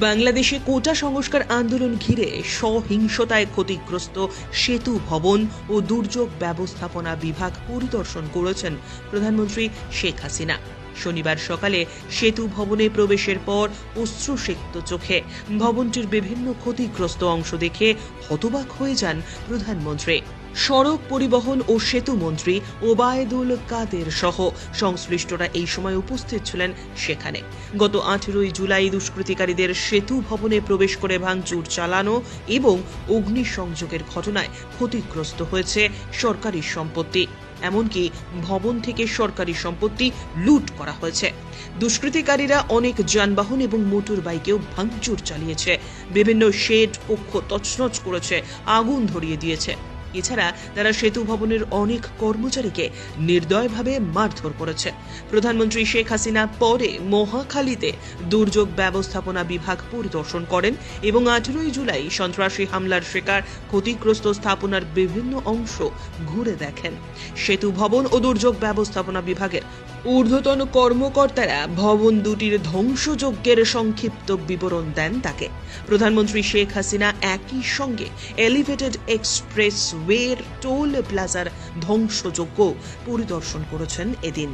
বাংলাদেশে কোটা সংস্কার আন্দোলন ঘিরে সহিংসতায় ক্ষতিগ্রস্ত সেতু ভবন ও দুর্যোগ ব্যবস্থাপনা বিভাগ পরিদর্শন করেছেন প্রধানমন্ত্রী শেখ হাসিনা। শনিবার সকালে সেতু ভবনে প্রবেশের পর অশ্রুসিক্ত চোখে। ভবনটির বিভিন্ন ক্ষতিগ্রস্ত অংশ দেখে হতবাক হয়ে যান প্রধানমন্ত্রী। সড়ক পরিবহন ও সেতু মন্ত্রী ওবায়দুল কাদের সহ সংশ্লিষ্টরা এই সময় উপস্থিত ছিলেন সেখানে। গত আঠেরোই জুলাই দুষ্কৃতিকারীদের সেতু ভবনে প্রবেশ করে ভাঙচুর চালানো এবং অগ্নিসংযোগের ঘটনায় ক্ষতিগ্রস্ত হয়েছে সরকারি সম্পত্তি। এমনকি ভবন থেকে সরকারি সম্পত্তি লুট করা হয়েছে। দুষ্কৃতিকারীরা অনেক যানবাহন এবং মোটর বাইকেও ভাঙচুর চালিয়েছে। বিভিন্ন শেড পক্ষ তছনছ করেছে, আগুন ধরিয়ে দিয়েছে। এছাড়া তারা সেতু ভবনের অনেক কর্মচারীকে নির্দয়ভাবে মারধর করেছে। প্রধানমন্ত্রী শেখ হাসিনা পরে মহাখালীতে দুর্যোগ ব্যবস্থাপনা বিভাগ পরিদর্শন করেন এবং আঠেরোই জুলাই সন্ত্রাসী হামলার শিকার, ক্ষতিগ্রস্ত স্থাপনার বিভিন্ন অংশ ঘুরে দেখেন। সেতু ভবন ও দুর্যোগ ব্যবস্থাপনা বিভাগের ঊর্ধ্বতন কর্মকর্তারা ভবন দুটির ধ্বংসযজ্ঞের সংক্ষিপ্ত বিবরণ দেন তাকে। প্রধানমন্ত্রী শেখ হাসিনা একই সঙ্গে এলিভেটেড এক্সপ্রেস ওয়ের টোল প্লাজার ধ্বংসযজ্ঞ পরিদর্শন করেছেন এদিন।